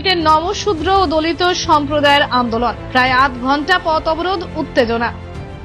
নমশূদ্র ও দলিত সম্প্রদায়ের আন্দোলন। প্রায় আধ ঘণ্টা পথ অবরোধ, উত্তেজনা।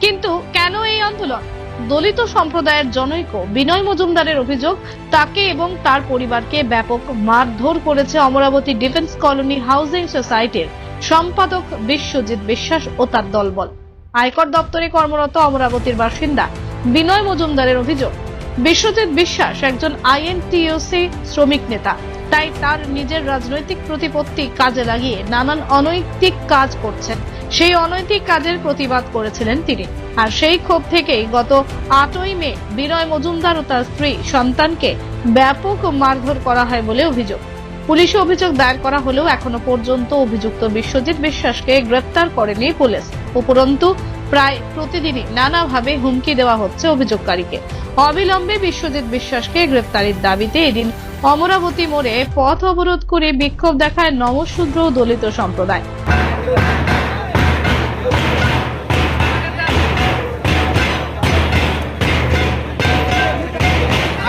কিন্তু কেন এই আন্দোলন? দলিত সম্প্রদায়ের জনৈক বিনয় মজুমদারের অভিযোগ, তাকে এবং তার পরিবারকে ব্যাপক মারধর করেছে অমরাবতী ডিফেন্স কলোনি হাউজিং সোসাইটির সম্পাদক বিশ্বজিৎ বিশ্বাস ও তার দলবল। আয়কর দপ্তরে কর্মরত অমরাবতীর বাসিন্দা বিনয় মজুমদারের অভিযোগ, বিশ্বজিৎ বিশ্বাস একজন আইএনটিওসি শ্রমিক নেতা। তাই তার নিজের রাজনৈতিক প্রতিপত্তি কাজে লাগিয়ে নানান অনৈতিক কাজ করছেন। সেই অনৈতিক কাজের প্রতিবাদ করেছিলেন তিনি। আর সেই ক্ষোভ থেকেই গত আটই মে বিনয় মজুমদার ও তার স্ত্রী সন্তানকে ব্যাপক মারধর করা হয় বলে অভিযোগ। পুলিশে অভিযোগ দায়ের করা হলেও এখনও পর্যন্ত অভিযুক্ত বিশ্বজিৎ বিশ্বাসকে গ্রেপ্তার করেনি পুলিশ। উপরন্তু প্রায় প্রতিদিনই নানাভাবে হুমকি দেওয়া হচ্ছে অভিযোগকারীকে। অবিলম্বে বিশ্বজিৎ বিশ্বাসকে গ্রেপ্তারের দাবিতে এদিন অমরাবতী মোড়ে পথ অবরোধ করে বিক্ষোভ দেখায় নমশূদ্র দলিত সম্প্রদায়।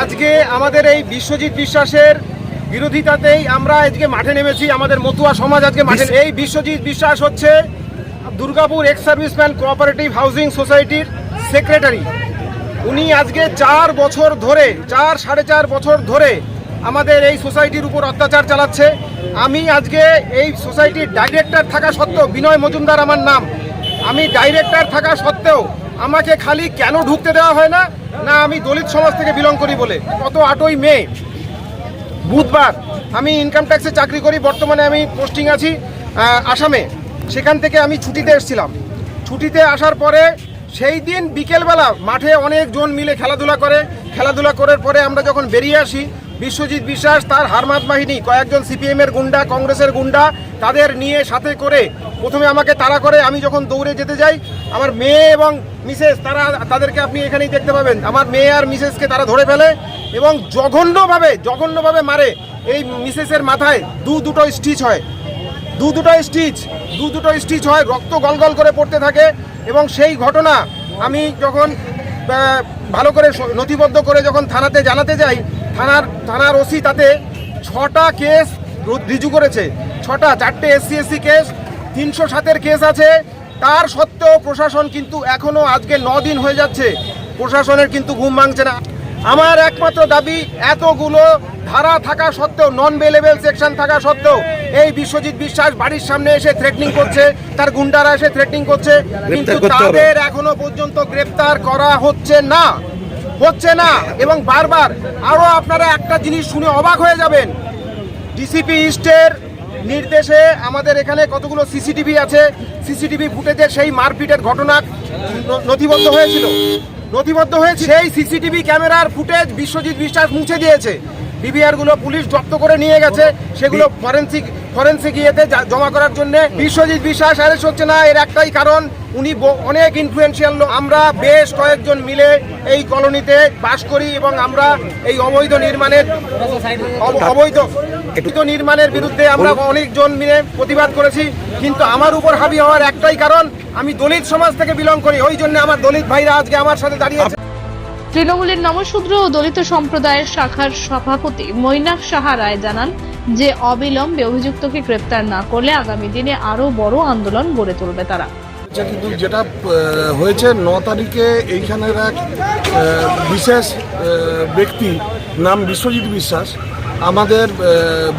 আজকে আমাদের এই বিশ্বজিৎ বিশ্বাসের বিরোধিতাতেই আমরা আজকে মাঠে নেমেছি আমাদের মতুয়া সমাজ আজকে মাঠে এই বিশ্বজিৎ বিশ্বাস হচ্ছে Durgapur ex serviceman cooperative housing সোসাইটির সেক্রেটারি উনি আজকে চার বছর ধরে চার সাড়ে চার বছর ধরে আমাদের এই সোসাইটির উপর অত্যাচার চালাচ্ছে। আমি আজকে এই সোসাইটির ডাইরেক্টর থাকা সত্ত্বেও, বিনয় মজুমদার আমার নাম, আমি ডাইরেক্টর থাকা সত্ত্বেও আমাকে খালি কেন ঢুকতে দেওয়া হয় না? না, আমি দলিত সমাজ থেকে বিলং করি বলে। গত আটই মে, বুধবার আমি ইনকাম ট্যাক্সে চাকরি করি, বর্তমানে আমি পোস্টিং আছি আসামে। সেখান থেকে আমি ছুটিতে এসেছিলাম। ছুটিতে আসার পরে সেই দিন বিকেলবেলা মাঠে অনেকজন মিলে খেলাধুলা করে। খেলাধুলা করার পরে আমরা যখন বেরিয়ে আসি বিশ্বজিৎ বিশ্বাস, তার হারমাত বাহিনী, কয়েকজন সিপিএম এর গুন্ডা, কংগ্রেসের গুন্ডা, তাদের নিয়ে সাথে করে প্রথমে আমাকে তাড়া করে আমি যখন দৌড়ে যেতে যাই, আমার মেয়ে এবং মিসেস, তারা, তাদেরকে আপনি এখানেই দেখতে পাবেন। আমার মেয়ে আর মিসেসকে তারা ধরে ফেলে এবং জঘন্যভাবে জঘন্যভাবে মারে। এই মিসেসের মাথায় দু দুটো স্টিচ হয়। দু দুটো স্টিচ, দু দুটো স্টিচ হয়, রক্ত গলগল করে পড়তে থাকে এবং সেই ঘটনা আমি যখন ভালো করে নথিবদ্ধ করে যখন থানাতে জানাতে যাই থানার থানার ওসি তাতে ছটা কেস রিজু করেছে। ছটা চারটে এসসি এসসি কেস তিনশো সাতের কেস আছে। তার সত্ত্বেও প্রশাসন কিন্তু এখনও আজকে ন দিন হয়ে যাচ্ছে। প্রশাসনের কিন্তু ঘুম ভাঙছে না। আমার একমাত্র দাবি এতগুলো ধারা থাকা সত্ত্বেও নন বেলেবেল সেকশন থাকা সত্ত্বেও এই বিশ্বজিৎ বিশ্বাস বাড়ির সামনে এসে থ্রেটনিং করছে তার গুন্ডারা এসে থ্রেটনিং করছে। কিন্তু তাদের এখনও পর্যন্ত গ্রেপ্তার করা হচ্ছে না। হচ্ছে না। এবং বারবার আরও আপনারা একটা জিনিস শুনে অবাক হয়ে যাবেন। ডিসিপি ইস্টের নির্দেশে আমাদের এখানে কতগুলো সিসিটিভি আছে। সিসিটিভি ফুটেজে সেই মারপিটের ঘটনা নথিবদ্ধ হয়েছিল। নথিবদ্ধ হয়েছে সেই সিসিটিভি ক্যামেরার ফুটেজ বিশ্বজিৎ বিশ্বাস মুছে দিয়েছে। ডিবিআরগুলো পুলিশ জব্দ করে নিয়ে গেছে। সেগুলো ফরেন্সিক ফরেন্সিক ইয়েতে জমা করার জন্য বিশ্বজিৎ বিশ্বাস অ্যারেস্ট হচ্ছে না। এর একটাই কারণ উনি অনেক ইনফ্লুয়েন্সিয়াল লোক। আমরা বেশ কয়েকজন মিলে এই কলোনিতে বাস করি এবং আমরা এই অবৈধ নির্মাণের অবৈধ অবৈধ নির্মাণের বিরুদ্ধে আমরা অনেকজন মিলে প্রতিবাদ করেছি। কিন্তু আমার উপর হাবি হওয়ার একটাই কারণ আমি দলিত সমাজ থেকে বিলং করি। ওই জন্য আমার দলিত ভাইরা আজকে আমার সাথে দাঁড়িয়েছে তৃণমূলের নমশূদ্র ও দলিত সম্প্রদায়ের শাখার সভাপতি মৈনাক সাহা রায় জানান যে অবিলম্বে অভিযুক্তকে গ্রেপ্তার না করলে আগামী দিনে আরও বড় আন্দোলন গড়ে তুলবে তারা। আচ্ছা কিন্তু যেটা হয়েছে, ন তারিখে এইখানের এক বিশেষ ব্যক্তি নাম বিশ্বজিৎ বিশ্বাস, আমাদের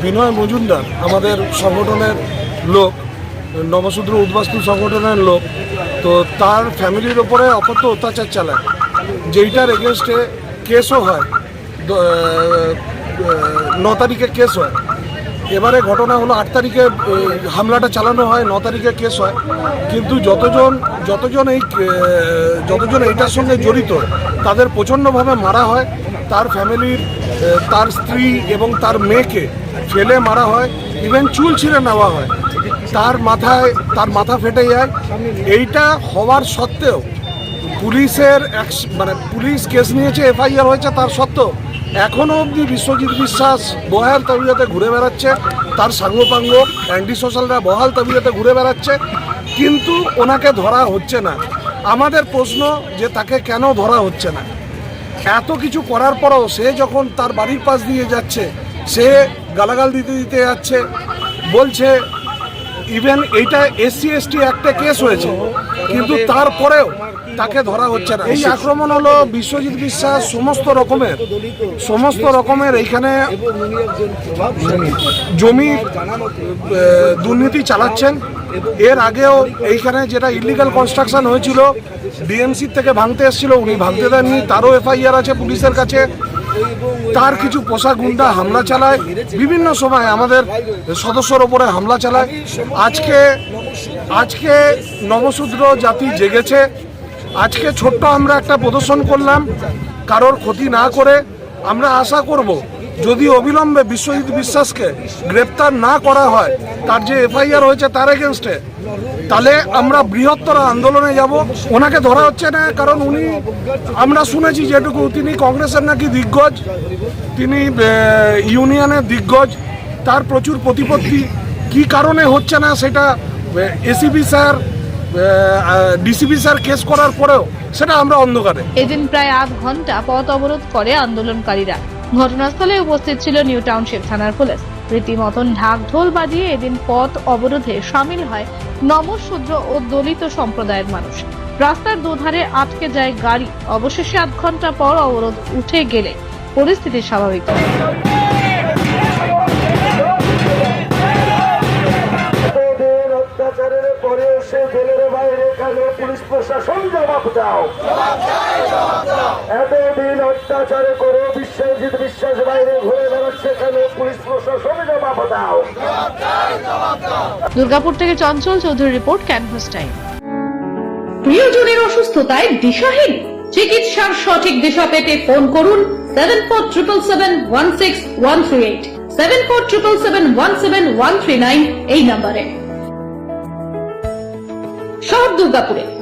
বিনয় মজুমদার, আমাদের সংগঠনের লোক নবশূদ্র উদ্বাস্তু সংগঠনের লোক, তো তার ফ্যামিলির ওপরে অকথ্য অত্যাচার চালায়, যেইটার এগেনস্টে কেসও হয় ন তারিখে কেস হয়। এবারে ঘটনা হলো আট তারিখে হামলাটা চালানো হয়, ন তারিখে কেস হয়। কিন্তু যতজন যতজন এই যতজন এইটার সঙ্গে জড়িত, তাদের প্রচণ্ডভাবে মারা হয়। তার ফ্যামিলির তার স্ত্রী এবং তার মেয়েকে ফেলে মারা হয়। ইভেন চুল ছিঁড়ে নেওয়া হয়। তার মাথায়, তার মাথা ফেটে যায়। এইটা হওয়ার সত্ত্বেও পুলিশের অ্যাকশ- মানে পুলিশ কেস নিয়েছে, এফআইআর হয়েছে তার সত্ত্বেও এখনও অবধি বিশ্বজিৎ বিশ্বাস বহাল তবিয়তে ঘুরে বেড়াচ্ছে, তার সাঙ্গপাঙ্গ অ্যান্টি সোশ্যালরা বহাল তবিয়তে ঘুরে বেড়াচ্ছে, কিন্তু ওনাকে ধরা হচ্ছে না। আমাদের প্রশ্ন যে তাকে কেন ধরা হচ্ছে না? এত কিছু করার পরেও সে যখন তার বাড়ির পাশ দিয়ে যাচ্ছে, সে গালাগাল দিতে দিতে যাচ্ছে, বলছে, ইভেন এইটা এসসি, এসটি একটা কেস হয়েছে, কিন্তু তারপরেও তাকে ধরা হচ্ছে না। এই আক্রমণ হলো বিশ্বজিৎ বিশ্বাস, সমস্ত রকমের। সমস্ত রকমের এইখানে জমি দুর্নীতি চালাচ্ছেন। এর আগেও এইখানে যেটা ইলিগাল কনস্ট্রাকশন হয়েছিল ডিএমসি থেকে ভাঙতে এসেছিল, উনি ভাঙতে দেননি। তারও এফআইআর আছে পুলিশের কাছে। তার কিছু পোশাক গুন্ডা হামলা চালায়। বিভিন্ন সময় আমাদের সদস্যর ওপরে হামলা চালায়। আজকে আজকে নবশূদ্র জাতি জেগেছে। আজকে ছোট্ট আমরা একটা প্রদর্শন করলাম, কারোর ক্ষতি না করে আমরা আশা করব, যদি অবিলম্বে বিশ্বজিৎ বিশ্বাসকে গ্রেপ্তার না করা হয়, তার যে এফআইআর হয়েছে তার এগেনস্টে তাহলে আমরা বৃহত্তর আন্দোলনে যাব। ওনাকে ধরা হচ্ছে না, কারণ উনি, আমরা শুনেছি যেটুকু, তিনি কংগ্রেসের নাকি দিগ্গজ, তিনি ইউনিয়নের দিগ্গজ, তার প্রচুর প্রতিপত্তি। কি কারণে হচ্ছে না সেটা ACB sir DCB sir case করার পরেও সেটা আমরা অন্ধকারে। এদিন প্রায় আধ ঘণ্টা পথ অবরোধ করে আন্দোলনকারীরা। ঘটনাস্থলে উপস্থিত ছিল নিউ টাউনশিপ থানার পুলিশ। রীতিমতন ঢাকঢোল বাজিয়ে এদিন পথ অবরোধে সামিল হয় নমশূদ্র ও দলিত সম্প্রদায়ের মানুষ। রাস্তার দুধারে আটকে যায় গাড়ি। অবশেষে আধ ঘণ্টা পর অবরোধ উঠে গেলে পরিস্থিতি স্বাভাবিক। প্রশাসন জবাব দাও। এতদিন অত্যাচারে করে বিশ্বজিৎ বিশ্বাস বাইরে ঘুরে বেড়াচ্ছে কেন? পুলিশ প্রশাসন জবাব দাও। দুর্গাপুর থেকে Chanchal Chowdhury report canvas time. প্রিয়জনের অসুস্থতায় দিশাহীন। চিকিৎসার সঠিক দিশা পেতে ফোন করুন seven four triple seven one six one three eight seven four triple seven one seven one three nine এই নাম্বারে শহর দুর্গাপুরে।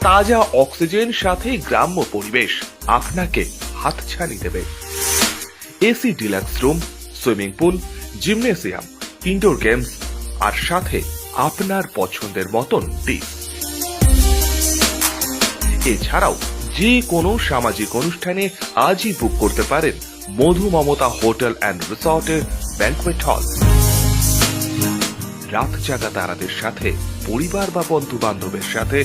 তাজা অক্সিজেন সাথে গ্রাম্য পরিবেশ আপনাকে হাত হাতছানি দেবে। AC deluxe room, swimming pool, gymnasium, indoor games, আর সাথে আপনার পছন্দের মতন ডিশ। এছাড়াও যে কোনো সামাজিক অনুষ্ঠানে আজই বুক করতে পারেন মধু মমতা হোটেল অ্যান্ড রিসর্টের ব্যাংকুয়েট হল। রাত জাগা তারাদের সাথে, পরিবার বা বন্ধু বান্ধবের সাথে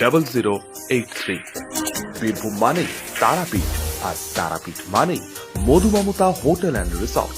double zero eight three Birbhum মানেই তারাপীঠ আর তারাপীঠ মানেই মধুমমতা হোটেল অ্যান্ড রিসর্ট।